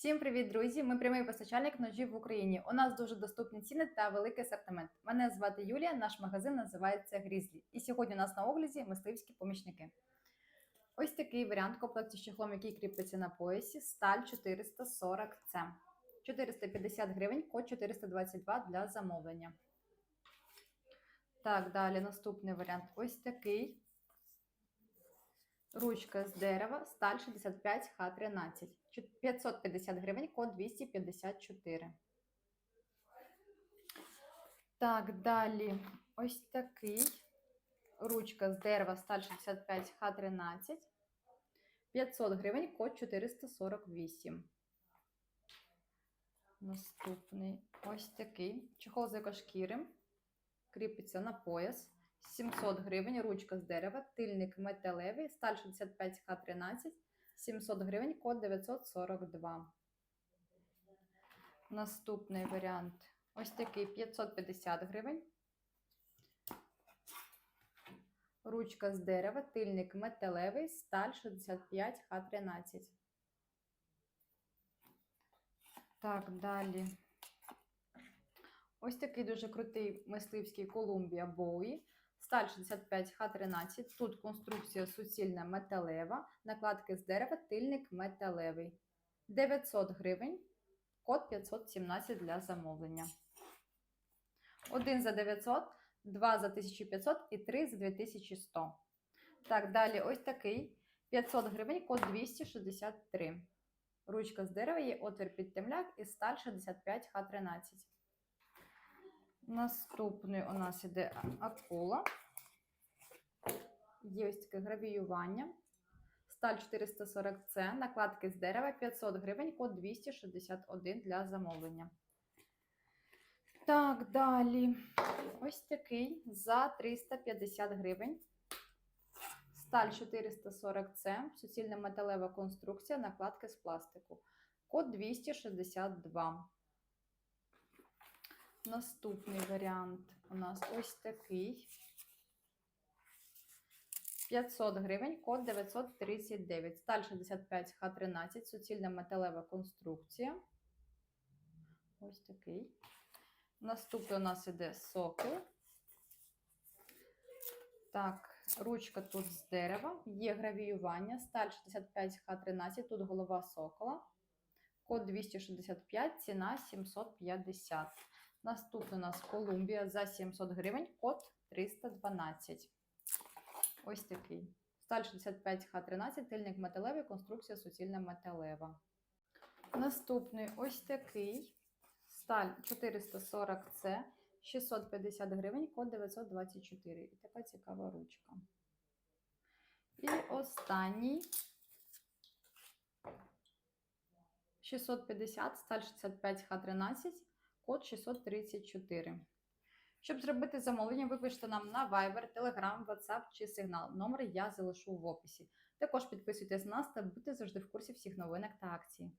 Всім привіт, друзі! Ми прямий постачальник ножів в Україні. У нас дуже доступні ціни та великий асортимент. Мене звати Юлія, наш магазин називається Грізлі. І сьогодні у нас на огляді мисливські помічники. Ось такий варіант комплекті з чехлом, який кріпиться на поясі, сталь 440 c 450 гривень, код 422 для замовлення. Так, далі наступний варіант. Ось такий. Ручка з дерева, сталь 65 Х13. 550 гривень, код 254. Так, далі ось такий. Ручка з дерева, сталь 65 Х13. 500 гривень, код 448. Наступний ось такий. Чехол з екошкіри. Кріпиться на пояс. 700 гривень, ручка з дерева, тильник металевий, сталь 65 Х13, 700 гривень, код 942. Наступний варіант ось такий 550 гривень. Ручка з дерева, тильник металевий, сталь 65 Х13. Так, далі. Ось такий дуже крутий мисливський Колумбія Боуї. Сталь 65 Х13. Тут конструкція суцільна металева, накладки з дерева, тильник металевий. 900 гривень, код 517 для замовлення. Один за 900, два за 1500 і три за 2100. Так, далі ось такий 500 гривень, код 263. Ручка з дерева є отвір під темляк і сталь 65 Х13. Наступний у нас іде акула. Є ось таке гравіювання. Сталь 440C, накладки з дерева 500 гривень, код 261 для замовлення. Так, далі. Ось такий за 350 гривень. Сталь 440C, суцільна металева конструкція, накладки з пластику. Код 262. Наступний варіант у нас ось такий. 500 гривень, код 939. Сталь 65 Х13, суцільна металева конструкція. Ось такий. Наступний у нас іде сокол. Так, ручка тут з дерева, є гравіювання, сталь 65 Х13, тут голова сокола. Код 265, ціна 750. Наступний у нас Колумбія за 700 гривень, код 312. Ось такий. Сталь 65 Х13, тильник металевий, конструкція суцільна металева. Наступний ось такий. Сталь 440С, 650 гривень, код 924. І така цікава ручка. І останній 650, сталь 65 Х13, код 634. Щоб зробити замовлення, ви пишете нам на Viber, Telegram, WhatsApp чи Signal. Номер я залишу в описі. Також підписуйтесь на нас та будьте завжди в курсі всіх новинок та акцій.